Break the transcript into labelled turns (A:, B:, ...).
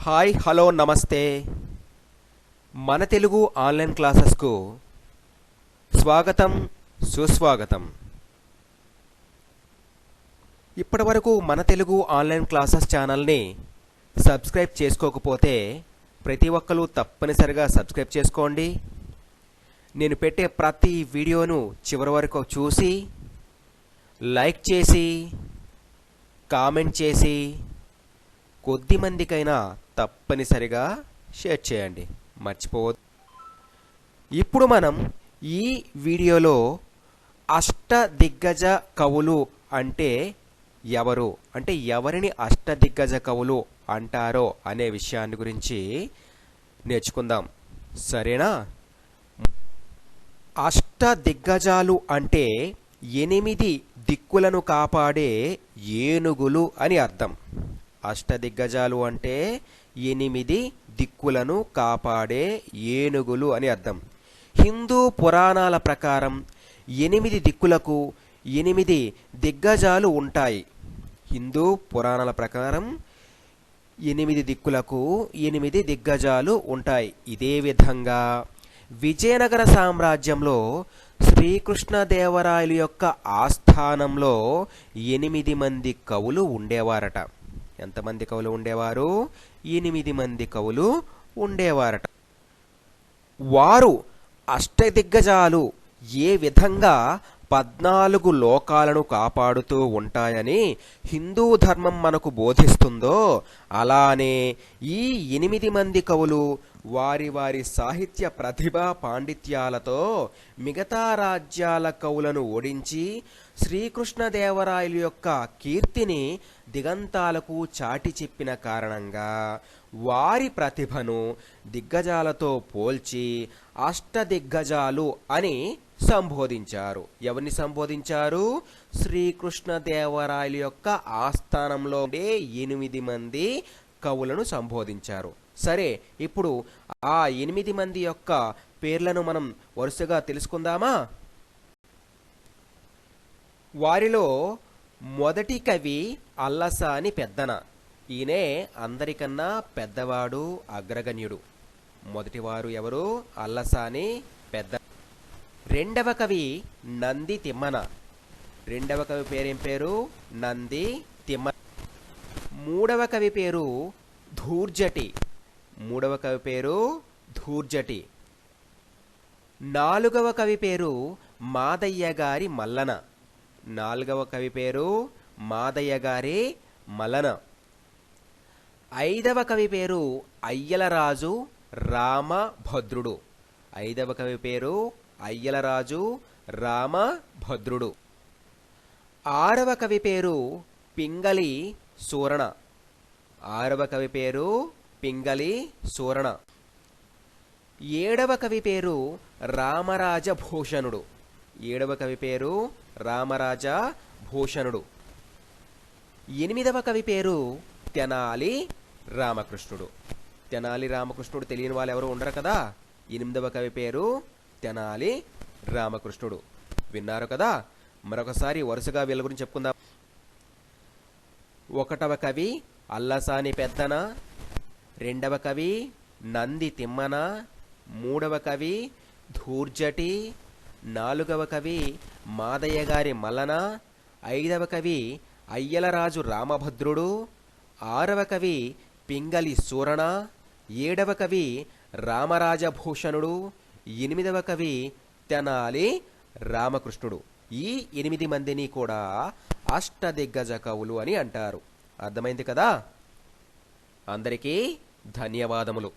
A: Hi hello నమస్తే. మన Telugu online క్లాసెస్కు స్వాగతం సుస్వాగతం. ఇప్పటివరకు మన తెలుగు ఆన్లైన్ క్లాసెస్ ఛానల్ని సబ్స్క్రైబ్ చేసుకోకపోతే ప్రతి ఒక్కరూ తప్పనిసరిగా సబ్స్క్రైబ్ చేసుకోండి. నేను పెట్టే ప్రతి వీడియోను చివరి వరకు చూసి లైక్ చేసి కామెంట్ చేసి కొద్ది మందికైనా తప్పనిసరిగా షేర్ చేయండి. మర్చిపోవద్దు. ఇప్పుడు మనం ఈ వీడియోలో అష్ట దిగ్గజ కవులు అంటే ఎవరు? అంటే ఎవరిని అష్ట దిగ్గజ కవులు అంటారో అనే విషయాన్ని గురించి నేర్చుకుందాం. సరేనా? అష్ట దిగ్గజాలు అంటే ఎనిమిది దిక్కులను కాపాడే ఏనుగులు అని అర్థం. అష్టదిగ్గజాలు అంటే ఎనిమిది దిక్కులను కాపాడే ఏనుగులు అని అర్థం. హిందూ పురాణాల ప్రకారం ఎనిమిది దిక్కులకు ఎనిమిది దిగ్గజాలు ఉంటాయి. హిందూ పురాణాల ప్రకారం ఎనిమిది దిక్కులకు ఎనిమిది దిగ్గజాలు ఉంటాయి. ఇదే విధంగా విజయనగర సామ్రాజ్యంలో శ్రీకృష్ణదేవరాయలు యొక్క ఆస్థానంలో ఎనిమిది మంది కవులు ఉండేవారట. ఎంతమంది కవులు ఉండేవారు? ఎనిమిది మంది కవులు ఉండేవారట. వారు అష్టదిగ్గజాలు ఏ విధంగా పద్నాలుగు లోకాలను కాపాడుతూ ఉంటాయని హిందూ ధర్మం మనకు బోధిస్తుందో అలానే ఈ ఎనిమిది మంది కవులు వారి వారి సాహిత్య ప్రతిభా పాండిత్యాలతో మిగతా రాజ్యాల కవులను ఓడించి శ్రీకృష్ణదేవరాయలు యొక్క కీర్తిని దిగంతాలకు చాటి చెప్పిన కారణంగా వారి ప్రతిభను దిగ్గజాలతో పోల్చి అష్టదిగ్గజాలు అని సంబోధించారు. ఎవరిని సంబోధించారు? శ్రీకృష్ణదేవరాయల యొక్క ఆస్థానంలో ఉండే ఎనిమిది మంది కవులను సంబోధించారు. సరే ఇప్పుడు ఆ ఎనిమిది మంది యొక్క పేర్లను మనం వరుసగా తెలుసుకుందామా? వారిలో మొదటి కవి అల్లసాని పెద్దన. ఈయనే అందరికన్నా పెద్దవాడు అగ్రగణ్యుడు. మొదటివారు ఎవరు? అల్లసాని పెద్ద రెండవ కవి నంది తిమ్మన. రెండవ కవి పేరేం పేరు? నంది తిమ్మన మూడవ కవి పేరు ధూర్జటి. మూడవ కవి పేరు ధూర్జటి. నాలుగవ కవి పేరు మాదయ్య గారి మల్లన. నాలుగవ కవి పేరు మాదయ్య గారి మల్లన. ఐదవ కవి పేరు అయ్యలరాజు రామభద్రుడు. ఐదవ కవి పేరు అయ్యలరాజు రామభద్రుడు. ఆరవ కవి పేరు పింగళి సూరణ ఆరవ కవి పేరు పింగళి సూరణ ఏడవ కవి పేరు రామరాజ భూషణుడు ఏడవ కవి పేరు రామరాజ భూషణుడు ఎనిమిదవ కవి పేరు తెనాలి రామకృష్ణుడు. తెనాలి రామకృష్ణుడు తెలియని వాళ్ళు ఎవరు ఉండరు కదా? ఎనిమిదవ కవి పేరు తెనాలి రామకృష్ణుడు. విన్నారు కదా? మరొకసారి వరుసగా వీళ్ళ గురించి చెప్పుకుందాం. ఒకటవ కవి అల్లసాని పెద్దన రెండవ కవి నంది తిమ్మన మూడవ కవి ధూర్జటి నాలుగవ కవి మాదయ్య గారి మల్లన ఐదవ కవి అయ్యలరాజు రామభద్రుడు ఆరవ కవి పింగళి సూరణ ఏడవ కవి రామరాజభూషణుడు ఎనిమిదవ కవి తెనాలి రామకృష్ణుడు. ఈ ఎనిమిది మందిని కూడా అష్టదిగ్గజ కవులు అని అంటారు. అర్థమైంది కదా? అందరికీ ధన్యవాదములు.